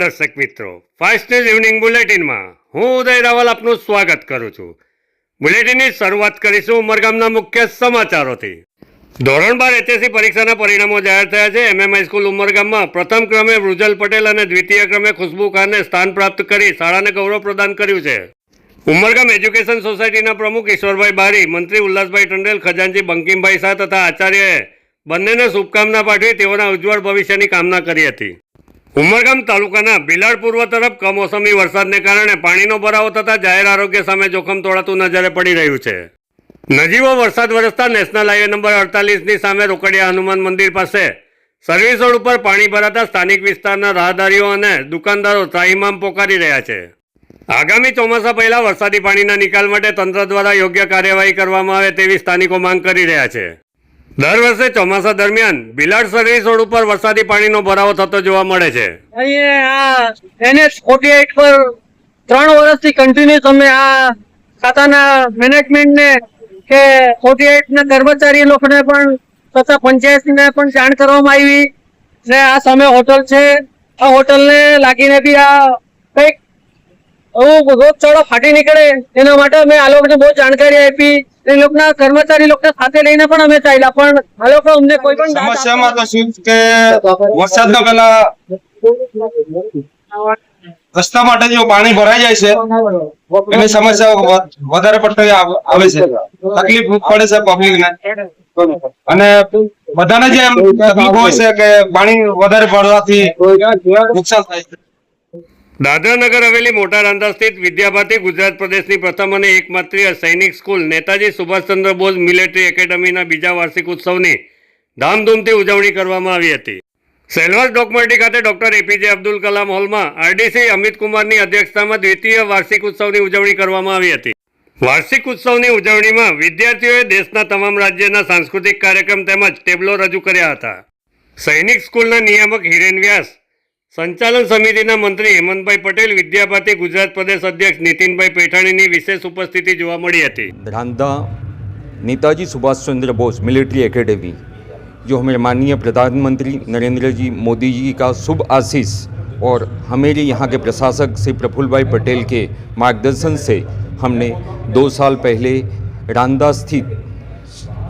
દર્શક મિત્રો fast news evening બુલેટિનમાં હું ઉદય રાવલ આપનું સ્વાગત કરું છું. બુલેટિનની શરૂઆત કરીશું ઉમરગામના મુખ્ય સમાચારોથી. ધોરણ બાર એચએસસી પરીક્ષાના પરિણામો જાહેર થયા છે. એમએમ હાઈસ્કૂલ ઉમરગામમાં પ્રથમ ક્રમે વૃજલ પટેલ અને દ્વિતીય ક્રમે ખુશ્બુ ખાનને સ્થાન પ્રાપ્ત કરી શાળાને ગૌરવ પ્રદાન કર્યું છે. ઉમરગામ એજ્યુકેશન સોસાયટીના પ્રમુખ ઈશ્વરભાઈ બારી, મંત્રી ઉલ્લાસભાઈ ટંડેલ, ખજાનજી બંકિમભાઈ શાહ તથા આચાર્યએ બંનેને શુભકામના પાઠવી તેઓના ઉજ્જવળ ભવિષ્યની કામના કરી હતી. ઉમરગામ તાલુકાના બિલાડ પૂર્વ તરફ કમોસમી વરસાદને કારણે પાણીનો ભરાવો થતાં જાહેર આરોગ્ય સામે જોખમ તોડાતું નજરે પડી રહ્યું છે. નજીવો વરસાદ વરસતા નેશનલ હાઈવે નંબર અડતાલીસની સામે રોકડિયા હનુમાન મંદિર પાસે સર્વિસ રોડ ઉપર પાણી ભરાતા સ્થાનિક વિસ્તારના રાહદારીઓ અને દુકાનદારો ત્રાહિમામ પોકારી રહ્યા છે. આગામી ચોમાસા પહેલા વરસાદી પાણીના નિકાલ માટે તંત્ર દ્વારા યોગ્ય કાર્યવાહી કરવામાં આવે તેવી સ્થાનિકો માંગ કરી રહ્યા છે. દર વર્ષે ચોમાસા દરમિયાન બિલાડ સર્વિસ રોડ ઉપર વરસાદી પાણીનો ભરાવો થતો જોવા મળે છે. આ એનએચ ફોર્ટી એઇટ પર ત્રણ વર્ષથી કન્ટિન્યુ તમે આ ખાતાના મેનેજમેન્ટને કે ફોર્ટી એઇટ ના કર્મચારી લોકોને પણ તથા પંચાયતને પણ જાણ કરવામાં આવી ને આ સામે હોટલ છે. આ હોટલને લાગીને બી આ રોગચાળો ફાટી નીકળે, એના માટે અમે આ લોકોને બહુ જાણકારી આપી. એ લોકોના કર્મચારી લોકો સાથે લઈને પણ અમે ચાલ્યા. પણ આ લોકો અમને કોઈ પણ સમસ્યામાં તો શું કે વરસાદના પહેલા રસ્તા માટે જો પાણી ભરાઈ જાય છે, એની સમસ્યાઓ વધારે પડતી આવે છે. તકલીફ પડે છે પબ્લિક ને. અને બધાને જે તકલીફ હોય છે કે પાણી વધારે પડવાથી નુકસાન થાય છે. દાદરા નગર હવેલી મોટા રાંધા સ્થિત વિદ્યાભારતી ગુજરાત પ્રદેશની પ્રથમ અને એકમાત્ર સૈનિક સ્કૂલ નેતાજી સુભાષચંદ્ર બોઝ મિલિટરી એકેડમીના બીજા વાર્ષિક ઉત્સવની ધામધૂમથી ઉજવણી કરવામાં આવી હતી. સેલવાસ ડોકમર્ટી ખાતે ડોક્ટર એપીજે અબ્દુલ કલામ હોલમાં આરડીસી અમિત કુમારની અધ્યક્ષતામાં દ્વિતીય વાર્ષિક ઉત્સવની ઉજવણી કરવામાં આવી હતી. વાર્ષિક ઉત્સવની ઉજવણીમાં વિદ્યાર્થીઓએ દેશના તમામ રાજ્યના સાંસ્કૃતિક કાર્યક્રમ તેમજ ટેબલો રજૂ કર્યા હતા. સૈનિક સ્કૂલના નિયામક હિરેન વ્યાસ સંચાલન સમિતિના મંત્રી હેમંતભાઈ પટેલ વિદ્યાભારતી ગુજરાત પ્રદેશ અધ્યક્ષ નીતિનભાઈ પેઠાણીની વિશેષ ઉપસ્થિતિ જોવા મળી હતી रांदा नेताजी सुभाष चंद्र बोस मिलिट्री एकेडमी जो हमारे माननीय प्रधानमंत्री नरेंद्र जी मोदी जी का शुभ आशीष और हमारे यहाँ के प्रशासक श्री प्रफुल्ल भाई पटेल के मार्गदर्शन से हमने दो साल पहले रांदा स्थित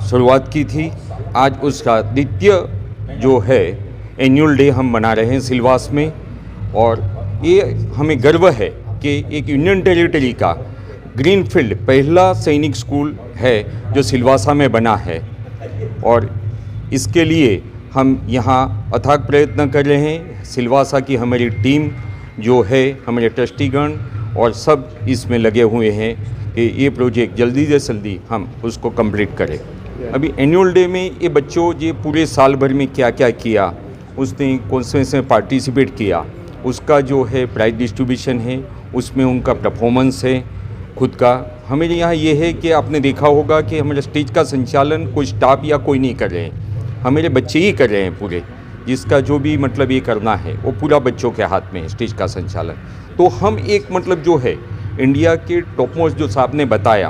शुरुआत की थी आज उसका द्वितीय जो है एनुअल डे हम मना रहे हैं सिलवास में। और ये हमें गर्व है कि एक यूनियन टेरिटरी का ग्रीनफील्ड पहला सैनिक स्कूल है जो सिलवासा में बना है। और इसके लिए हम यहाँ अथाक प्रयत्न कर रहे हैं। सिलवासा की हमारी टीम जो है, हमारे ट्रस्टीगण और सब इसमें लगे हुए हैं कि ये प्रोजेक्ट जल्दी से जल्दी हम उसको कंप्लीट करें। अभी एनुअल डे में ये बच्चों, ये पूरे साल भर में क्या क्या किया? उसने कौन से पार्टिसिपेट किया। उसका जो है प्राइज डिस्ट्रीब्यूशन है, उसमें उनका परफॉर्मेंस है, खुद का। हमें यहाँ ये है कि आपने देखा होगा कि हमारे स्टेज का संचालन कोई स्टाफ या कोई नहीं कर रहे हैं। हमारे बच्चे ही कर रहे हैं पूरे, जिसका जो भी मतलब ये करना है, वो पूरा बच्चों के हाथ में है, स्टेज का संचालन। तो हम एक मतलब जो है, इंडिया के टॉप मोस्ट जो साहब ने बताया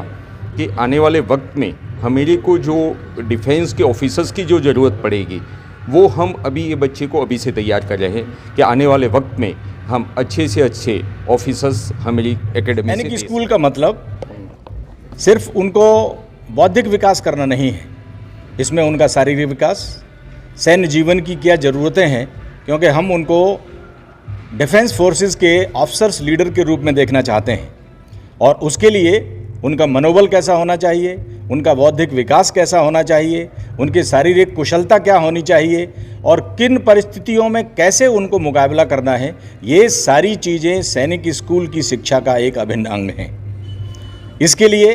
कि आने वाले वक्त में हमेरे को जो डिफेंस के ऑफिसर्स की जो ज़रूरत पड़ेगी वो हम अभी ये बच्चे को अभी से तैयार कर रहे हैं कि आने वाले वक्त में हम अच्छे से अच्छे ऑफिसर्स हमारी एकेडमी यानी कि स्कूल का मतलब सिर्फ़ उनको बौद्धिक विकास करना नहीं है। इसमें उनका शारीरिक विकास सैन्य जीवन की क्या ज़रूरतें हैं क्योंकि हम उनको डिफेंस फोर्सेस के ऑफिसर्स लीडर के रूप में देखना चाहते हैं। और उसके लिए उनका मनोबल कैसा होना चाहिए, उनका बौद्धिक विकास कैसा होना चाहिए, उनकी शारीरिक कुशलता क्या होनी चाहिए और किन परिस्थितियों में कैसे उनको मुकाबला करना है, ये सारी चीज़ें सैनिक स्कूल की शिक्षा का एक अभिन्न अंग हैं। इसके लिए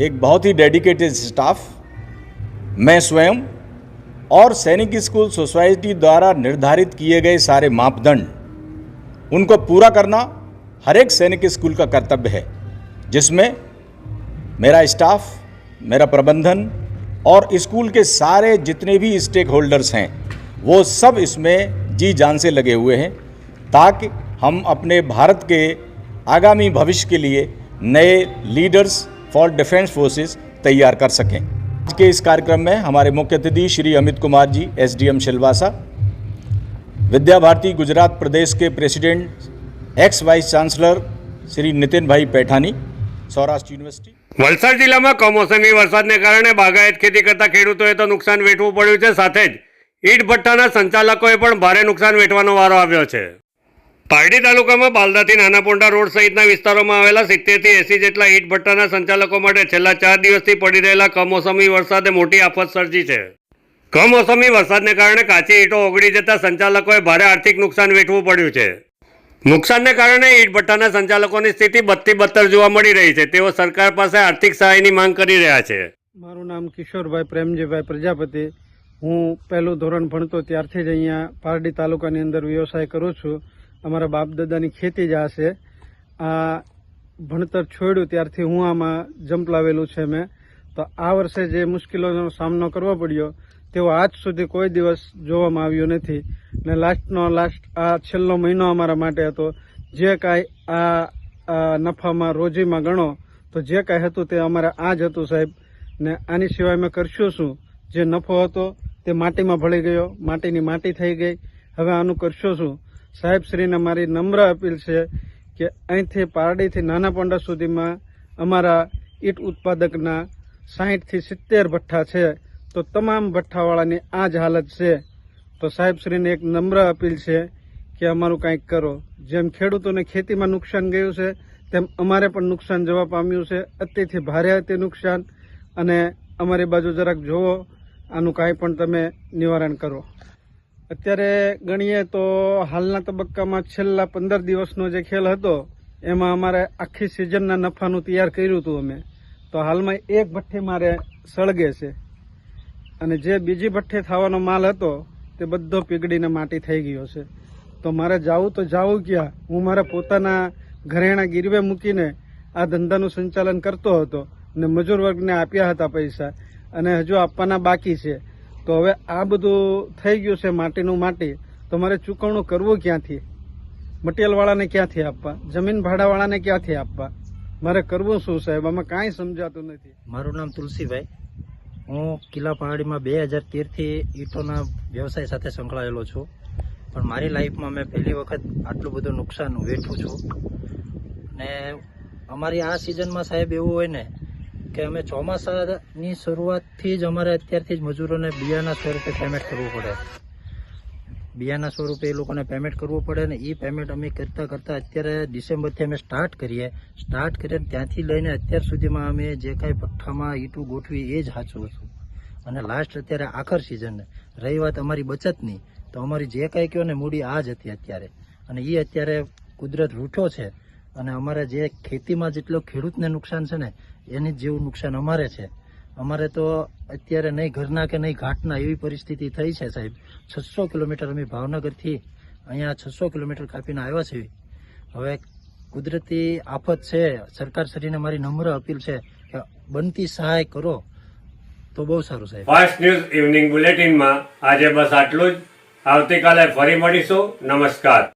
एक बहुत ही डेडिकेटेड स्टाफ, मैं स्वयं और सैनिक स्कूल सोसाइटी द्वारा निर्धारित किए गए सारे मापदंड, उनको पूरा करना हर एक सैनिक स्कूल का कर्तव्य है, जिसमें मेरा स्टाफ, मेरा प्रबंधन और स्कूल के सारे जितने भी स्टेक होल्डर्स हैं, वो सब इसमें जी जान से लगे हुए हैं ताकि हम अपने भारत के आगामी भविष्य के लिए नए लीडर्स फॉर डिफेंस फोर्सेस तैयार कर सकें। आज के इस कार्यक्रम में हमारे मुख्य अतिथि श्री अमित कुमार जी एसडीएम शिलवासा विद्या भारती गुजरात प्रदेश के president ex vice chancellor Shri Nitin Bhai Paithani, Saurashtra university Valsad જિલ્લામાં કમોસમી વરસાદને કારણે બાગાયત ખેતી કરતા ખેડૂતોએ તો નુકસાન વેઠવું પડ્યું છે. સાથે જ ઈટ ભઠ્ઠાના સંચાલકોએ પણ ભારે નુકસાન વેઠવાનો વારો આવ્યો છે. પારડી તાલુકામાં બાલદાથી નાનાપોંડા રોડ સહિતના વિસ્તારોમાં આવેલા સિત્તેરથી એસી જેટલા ઈટ ભઠ્ઠાના સંચાલકો માટે છેલ્લા ચાર દિવસથી પડી રહેલા કમોસમી વરસાદે મોટી આફત સર્જી છે. કમોસમી વરસાદને કારણે કાચી ઈંટો ઓગળી જતા સંચાલકોએ ભારે આર્થિક નુકસાન વેઠવું પડ્યું છે. નુકસાનને કારણે ઈટ ભઠ્ઠાના સંચાલકોની સ્થિતિ બત્તી બત્તર જોવા મળી રહી છે. તેઓ સરકાર પાસે આર્થિક સહાયની માંગ કરી રહ્યા છે. મારું નામ કિશોરભાઈ પ્રેમજીભાઈ પ્રજાપતિ. હું પહેલું ધોરણ ભણતો ત્યારથી જ અહીંયા પારડી તાલુકાની અંદર વ્યવસાય કરું છું. અમારા બાપ દાદાની ખેતી જ આ આ ભણતર છોડ્યું ત્યારથી હું આમાં જંપલાવેલું છે મેં. તો આ વર્ષે જે મુશ્કેલીઓનો સામનો કરવો પડ્યો તેવો આજ સુધી કોઈ દિવસ જોવામાં આવ્યો નથી. ને લાસ્ટનો લાસ્ટ આ છેલ્લો મહિનો અમારા માટે હતો. જે કાંઈ આ આ નફામાં, રોજીમાં ગણો, તો જે કાંઈ હતું તે અમારે આ જ હતું સાહેબ. ને આની સિવાય અમે કરશું શું? જે નફો હતો તે માટીમાં ભળી ગયો, માટીની માટી થઈ ગઈ. હવે આનું કરશો શું? સાહેબશ્રીને મારી નમ્ર અપીલ છે કે અહીંથી પારડીથી નાના પોંડા સુધીમાં અમારા ઈટ ઉત્પાદકના સાહીઠથી સિત્તેર ભઠ્ઠા છે. તો તમામ ભઠ્ઠાવાળાની આ જ હાલત છે. તો સાહેબશ્રીને એક નમ્ર અપીલ છે કે અમારું કંઈક કરો. જેમ ખેડૂતોને ખેતીમાં નુકસાન ગયું છે, તેમ અમારે પણ નુકસાન જવા પામ્યું છે. અતિથી ભારે અતિ નુકસાન. અને અમારી બાજુ જરાક જોવો, આનું કાંઈ પણ તમે નિવારણ કરો. અત્યારે ગણીએ તો હાલના તબક્કામાં છેલ્લા પંદર દિવસનો જે ખેલ હતો, એમાં અમારે આખી સિઝનના નફાનું તૈયાર કર્યું હતું અમે. તો હાલમાં એક ભઠ્ઠી મારે સળગે છે. અને જે બીજી ભઠ્ઠી થવાનો માલ હતો, તે બધો પીગળીને માટી થઈ ગયો છે. તો મારે જાવું તો જાવું ક્યાં? હું મારા પોતાના ઘરેણા ગીરવે મૂકીને આ ધંધાનું સંચાલન કરતો હતો ને મજૂર વર્ગને આપ્યા હતા પૈસા અને હજુ આપવાના બાકી છે. તો હવે આ બધું થઈ ગયું છે માટીનું માટી. તો મારે ચૂકવણું કરવું ક્યાંથી? મટીરિયલવાળાને ક્યાંથી આપવા? જમીન ભાડાવાળાને ક્યાંથી આપવા? મારે કરવું શું સાહેબ? આમાં કાંઈ સમજાતું નથી. મારું નામ તુલસીભાઈ. હું કિલ્લા પહાડીમાં બે હજાર તેરથી ઈંટોના વ્યવસાય સાથે સંકળાયેલો છું. પણ મારી લાઈફમાં મેં પહેલી વખત આટલું બધું નુકસાન વેઠું છું. ને અમારી આ સિઝનમાં સાહેબ એવું હોય ને કે અમે ચોમાસાની શરૂઆતથી જ અમારે અત્યારથી જ મજૂરોને બિયાના સ્વરૂપે પેમેન્ટ કરવું પડે. બિયાના સ્વરૂપે એ લોકોને પેમેન્ટ કરવું પડે ને એ પેમેન્ટ અમે કરતાં કરતાં અત્યારે ડિસેમ્બરથી અમે સ્ટાર્ટ કરીએ. સ્ટાર્ટ કરીએ ત્યાંથી લઈને અત્યાર સુધીમાં અમે જે કાંઈ પઠ્ઠામાં ઈટું ગોઠવી એ જ સાચું હતું અને લાસ્ટ અત્યારે આખર સિઝન રહી વાત અમારી બચતની. તો અમારી જે કાંઈ કહો ને મૂડી આ જ હતી અત્યારે. અને એ અત્યારે કુદરત રૂઠો છે. અને અમારે જે ખેતીમાં જેટલો ખેડૂતને નુકસાન છે ને, એની જેવું નુકસાન અમારે છે. અમારે તો અત્યારે નહીં, ઘરના કે નહીં, ઘાટના એવી પરિસ્થિતિ થઈ છે સાહેબ. છસો કિલોમીટર અમે ભાવનગરથી અહીંયા છસો કિલોમીટર કાપીને આવ્યા છીએ. હવે કુદરતી આફત છે સરકારશ્રીને મારી નમ્ર અપીલ છે કે બનતી સહાય કરો, તો બહુ સારું સાહેબ. ફાસ્ટ ન્યૂઝ ઇવનિંગ બુલેટિનમાં આજે બસ આટલું જ. આવતીકાલે ફરી મળીશું. નમસ્કાર.